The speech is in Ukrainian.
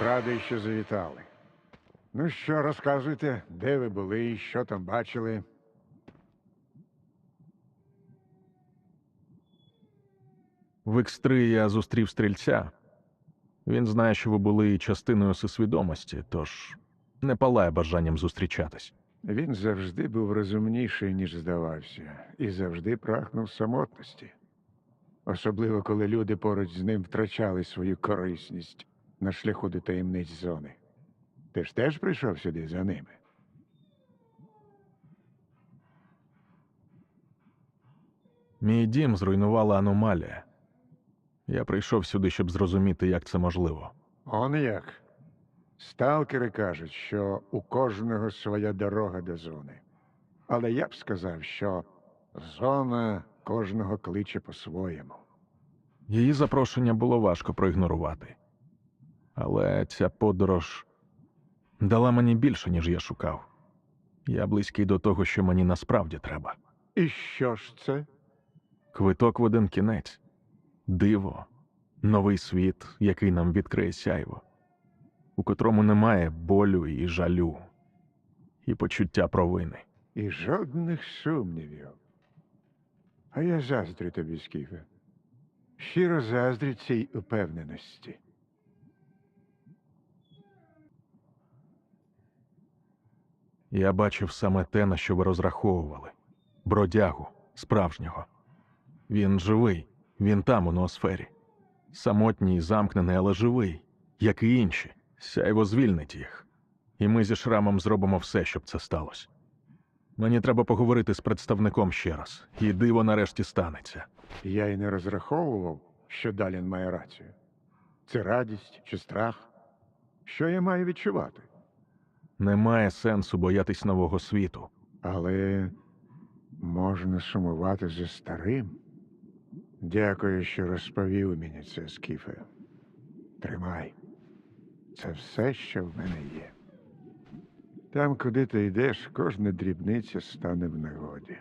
Радий, що завітали. Ну що, розказуйте, де ви були і що там бачили? В X3 я зустрів стрільця. Він знає, що ви були частиною всесвідомості, тож не палає бажанням зустрічатись. Він завжди був розумніший, ніж здавався, і завжди прагнув самотності. Особливо, коли люди поруч з ним втрачали свою корисність на шляху до таємниць зони. Ти ж теж прийшов сюди за ними? Мій дім зруйнувала аномалія. Я прийшов сюди, щоб зрозуміти, як це можливо. Он як. Сталкери кажуть, що у кожного своя дорога до зони. Але я б сказав, що зона кожного кличе по-своєму. Її запрошення було важко проігнорувати. Але ця подорож дала мені більше, ніж я шукав. Я близький до того, що мені насправді треба. І що ж це? Квиток в один кінець, диво, новий світ, який нам відкриє сяйво, у котрому немає болю і жалю, і почуття провини. І жодних сумнівів. А я заздрю тобі, Скіфе. Щиро заздрю цій упевненості. Я бачив саме те, на що ви розраховували бродягу, справжнього. Він живий, він там, у ноосфері. Самотній, замкнений, але живий, як і інші. Сяйво звільнить їх. І ми зі шрамом зробимо все, щоб це сталося. Мені треба поговорити з представником ще раз, і диво нарешті станеться. Я й не розраховував, що Далін має рацію. Це радість чи страх? Що я маю відчувати? Немає сенсу боятись нового світу. Але можна сумувати за старим. Дякую, що розповів мені це, Скіфе. Тримай. Це все, що в мене є. Там, куди ти йдеш, кожна дрібниця стане в нагоді.